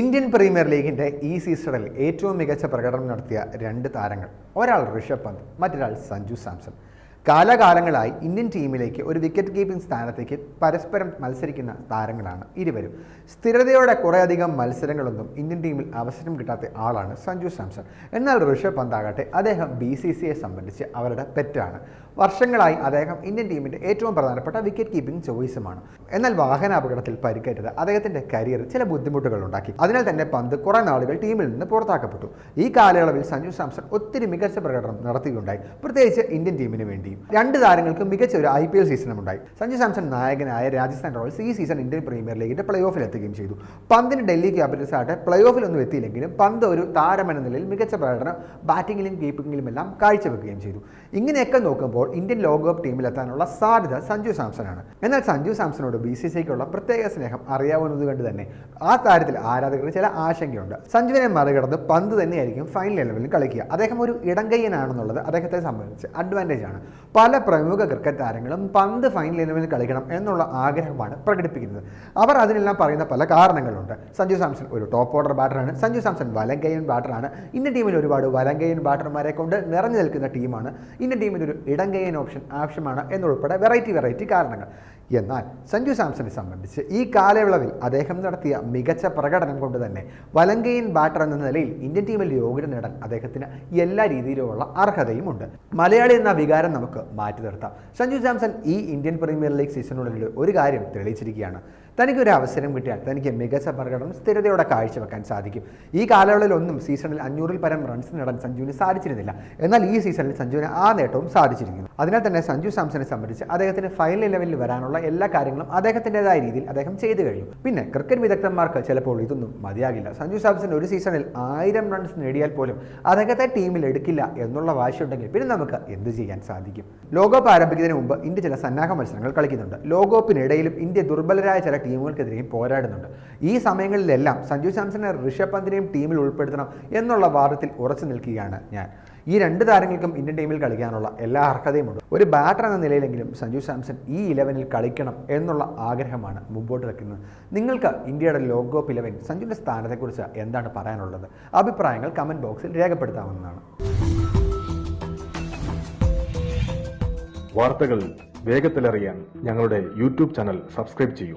Indian Premier ലീഗിന്റെ ഈ സീസണിൽ ഏറ്റവും മികച്ച പ്രകടനം നടത്തിയ രണ്ട് താരങ്ങൾ. ഒരാൾ ഋഷഭ് പന്ത് മറ്റൊരാൾ സഞ്ജു സാംസൺ. കാലകാലങ്ങളായി ഇന്ത്യൻ ടീമിലേക്ക് ഒരു വിക്കറ്റ് കീപ്പിംഗ് സ്ഥാനത്തേക്ക് പരസ്പരം മത്സരിക്കുന്ന താരങ്ങളാണ് ഇരുവരും. സ്ഥിരതയോടെ കുറേയധികം മത്സരങ്ങളൊന്നും ഇന്ത്യൻ ടീമിൽ അവസരം കിട്ടാത്ത ആളാണ് സഞ്ജു സാംസൺ. എന്നാൽ ഋഷഭ് പന്താകട്ടെ അദ്ദേഹം ബി സി സിയെ സംബന്ധിച്ച് അവരുടെ പെറ്റാണ്. വർഷങ്ങളായി അദ്ദേഹം ഇന്ത്യൻ ടീമിന്റെ ഏറ്റവും പ്രധാനപ്പെട്ട വിക്കറ്റ് കീപ്പിംഗ് ചോയ്സുമാണ് എന്നാൽ വാഹനാപകടത്തിൽ പരിക്കേറ്റത് അദ്ദേഹത്തിന്റെ കരിയർ ചില ബുദ്ധിമുട്ടുകൾ ഉണ്ടാക്കി. അതിനാൽ തന്നെ പന്ത് കുറേ നാളുകൾ ടീമിൽ നിന്ന് പുറത്താക്കപ്പെട്ടു. ഈ കാലയളവിൽ സഞ്ജു സാംസൺ ഒത്തിരി മികച്ച പ്രകടനം നടത്തിയുണ്ടായി പ്രത്യേകിച്ച് ഇന്ത്യൻ ടീമിന് വേണ്ടിയും രണ്ട് താരങ്ങൾക്ക് മികച്ച ഒരു ഐ പി എൽ സീസണും ഉണ്ടായി സഞ്ജു സാംസൺ നായകനായ രാജസ്ഥാൻ റോയൽസ് ഈ സീസൺ ഇന്ത്യൻ പ്രീമിയർ ലീഗിന്റെ പ്ലേ ഓഫിൽ എത്തുകയും ചെയ്തു. പന്തിന് ഡൽഹി ക്യാപിറ്റൽസ് ആകട്ടെ പ്ലേ ഓഫിലൊന്നും എത്തിയില്ലെങ്കിലും പന്ത് ഒരു താരമെന്ന നിലയിൽ മികച്ച പ്രകടനം ബാറ്റിങ്ങിലും കീപ്പിങ്ങിലും എല്ലാം കാഴ്ചവെക്കുകയും ചെയ്തു. ഇങ്ങനെയൊക്കെ നോക്കുമ്പോൾ ഇന്ത്യൻ ലോകകപ്പ് ടീമിലെത്താനുള്ള സാധ്യത സഞ്ജു സാംസണാണ്. എന്നാൽ സഞ്ജു സാംസണോട് ബി സി സിക്കുള്ള പ്രത്യേക സ്നേഹം അറിയാവുന്നത് കൊണ്ട് തന്നെ ആ താരത്തിൽ ആരാധകർക്ക് ചില ആശങ്കയുണ്ട്. സഞ്ജുവിനെ മറികടന്ന് പന്ത് തന്നെയായിരിക്കും ഫൈനൽ ലെവലിൽ കളിക്കുക. അദ്ദേഹം ഒരു ഇടങ്കയ്യനാണെന്നുള്ളത് അദ്ദേഹത്തെ സംബന്ധിച്ച് അഡ്വാന്റേജ് ആണ്. പല പ്രമുഖ ക്രിക്കറ്റ് താരങ്ങളും പന്ത് ഫൈനൽ ഇലവനിൽ കളിക്കണം എന്നുള്ള ആഗ്രഹമാണ് പ്രകടിപ്പിക്കുന്നത്. അവർ അതിനെല്ലാം പറയുന്ന പല കാരണങ്ങളുണ്ട്. സഞ്ജു സാംസൺ ഒരു ടോപ്പ് ഓർഡർ ബാറ്ററാണ് സഞ്ജു സാംസൺ വലങ്കയൻ ബാറ്ററാണ് ഇന്ത്യൻ ടീമിൽ ഒരുപാട് വലങ്കയൻ ബാറ്റർമാരെ കൊണ്ട് നിറഞ്ഞു നിൽക്കുന്ന ടീമാണ് ഇന്ത്യൻ ടീമിൽ ഒരു ഇടങ്കയൻ ഓപ്ഷൻ ആവശ്യമാണ് എന്നുൾപ്പെടെ വെറൈറ്റി വെറൈറ്റി കാരണങ്ങൾ. എന്നാൽ സഞ്ജു സാംസണെ സംബന്ധിച്ച് ഈ കാലയളവിൽ അദ്ദേഹം നടത്തിയ മികച്ച പ്രകടനം കൊണ്ട് തന്നെ വലങ്കയൻ ബാറ്റർ എന്ന നിലയിൽ ഇന്ത്യൻ ടീമിൽ യോഗ്യത നേടാൻ അദ്ദേഹത്തിന് എല്ലാ രീതിയിലുമുള്ള അർഹതയുമുണ്ട്. മലയാളി എന്ന വികാരം നമുക്ക് മാറ്റി നിർത്താം. സഞ്ജു സാംസൺ ഈ ഇന്ത്യൻ പ്രീമിയർ ലീഗ് സീസണിനുള്ളിൽ ഒരു കാര്യം തെളിയിച്ചിരിക്കുകയാണ്. തനിക്കൊരു അവസരം കിട്ടിയാൽ തനിക്ക് മികച്ച പ്രകടനം സ്ഥിരതയോടെ കാഴ്ചവെക്കാൻ സാധിക്കും. ഈ കാലയളവിലൊന്നും സീസണിൽ അഞ്ഞൂറിൽ പരം റൺസ് നേടാൻ സഞ്ജുവിന് സാധിച്ചിരുന്നില്ല. എന്നാൽ ഈ സീസണിൽ സഞ്ജുവിന് ആ നേട്ടവും സാധിച്ചിരിക്കുന്നു. അതിനാൽ തന്നെ സഞ്ജു സാംസനെ സംബന്ധിച്ച് അദ്ദേഹത്തിന് ഫൈനൽ ലെവലിൽ വരാനുള്ള എല്ലാ കാര്യങ്ങളും അദ്ദേഹത്തിന്റെതായ രീതിയിൽ അദ്ദേഹം ചെയ്തു കഴിഞ്ഞു. പിന്നെ ക്രിക്കറ്റ് വിദഗ്ധന്മാർക്ക് ചിലപ്പോൾ ഇതൊന്നും മതിയാകില്ല. സഞ്ജു സാംസൺ ഒരു സീസണിൽ ആയിരം റൺസ് നേടിയാൽ പോലും അദ്ദേഹത്തെ ടീമിൽ എടുക്കില്ല എന്നുള്ള വാശിയുണ്ടെങ്കിൽ പിന്നെ നമുക്ക് എന്ത് ചെയ്യാൻ സാധിക്കും? ലോകകപ്പ് ആരംഭിക്കുന്നതിന് മുമ്പ് ഇന്ത്യ ചില സന്നാഹ മത്സരങ്ങൾ കളിക്കുന്നുണ്ട്. ലോകകപ്പിനിടയിലും ഇന്ത്യ ദുർബലരായ ചില ടീമുകൾക്കെതിരെയും പോരാടുന്നുണ്ട്. ഈ സമയങ്ങളിലെല്ലാം സഞ്ജു സാംസനെ ഋഷഭ് പന്തിനെയും ടീമിൽ ഉൾപ്പെടുത്തണം എന്നുള്ള വാദത്തിൽ ഉറച്ചു നിൽക്കുകയാണ് ഞാൻ. ഈ രണ്ട് താരങ്ങൾക്കും ഇന്ത്യൻ ടീമിൽ കളിക്കാനുള്ള എല്ലാ അർഹതയുമുണ്ട്. ഒരു ബാറ്റർ എന്ന നിലയിലെങ്കിലും സഞ്ജു സാംസൺ ഈ ഇലവനിൽ കളിക്കണം എന്നുള്ള ആഗ്രഹമാണ് മുമ്പോട്ട് വെക്കുന്നത്. നിങ്ങൾക്ക് ഇന്ത്യയുടെ ലോകകപ്പ് ഇലവൻ സഞ്ജുവിന്റെ സ്ഥാനത്തെക്കുറിച്ച് എന്താണ് പറയാനുള്ളത്? അഭിപ്രായങ്ങൾ കമന്റ് ബോക്സിൽ രേഖപ്പെടുത്താവുന്നതാണ്. വാർത്തകൾ വേഗത്തിലറിയാൻ ഞങ്ങളുടെ യൂട്യൂബ് ചാനൽ സബ്സ്ക്രൈബ് ചെയ്യൂ.